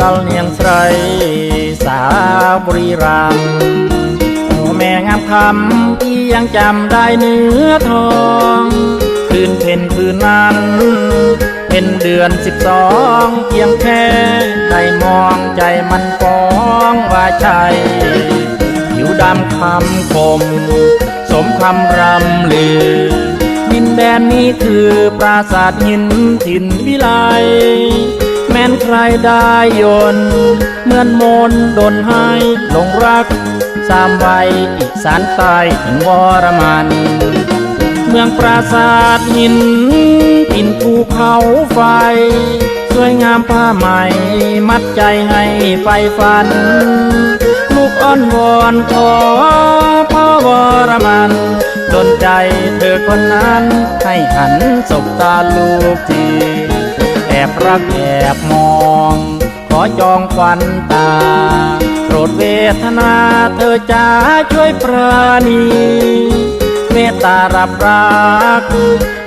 ดอลเนียงใสสาวบรีรัมโอแม่งามคำที่ยังจำได้เนื้อทองคืนเพ็ญคืนนั้นเป็นเดือนสิบสองเพียงแค่ได้มองใจมันฟ้องว่าใช่ผิวดำคำคม สมคำรำลือดินแดนนี้คือปราสาทหินถิ่นวิไล ม้นใครได้ยนเหมือนมนต์ดนให้หลงรัก สามวัยอีสานใต้ถึงวรมัน เมืองปราสาทหินถิ่นภูเขาไฟ สวยงามผ้าไหม่ มัดใจให้ไฟฝัน ลูกอ้อนวอนขอพ่อวรมันดนใจเธอคนนั้นให้หันสบตาลูกที รักแอบมอง ขอจองควันตา โปรดเวทนาเธอจะช่วยปราณีเมตตารับรัก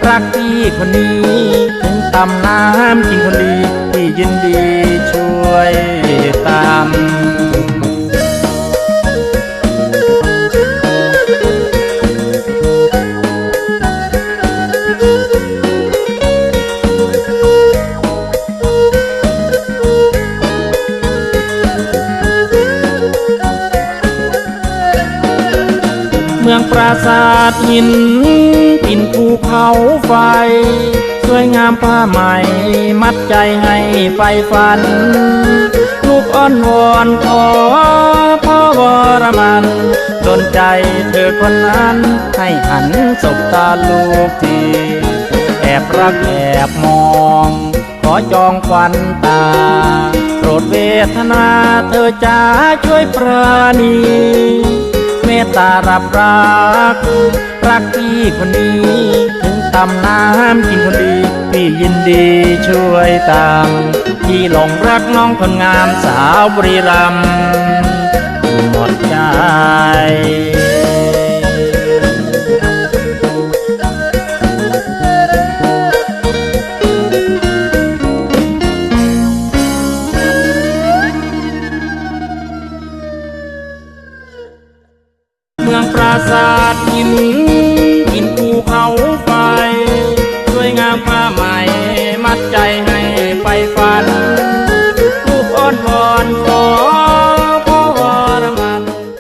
รักพี่คนนี้ ถึงตำน้ำกินคนดีที่ยินดี ปราสาทหินถิ่นภูเขาไฟ สวยงามผ้าไหมมัดใจให้ไฟฝัน ลูกอ้อนวอนขอพ่อวรมันดนใจเธอคนนั้น ให้หันสบตาลูกทีแอบรักแอบมอง ขอจองควันตาโปรดเวทนาเธอจะช่วยปราณี ตตารับรัก รักพี่คนนี้ ถึงตำน้ำกินคนดีพี่ยินดีช่วยตามพี่หลงรักน้องคนงามสาวบริรัมหมดใจ องปราสาดหิน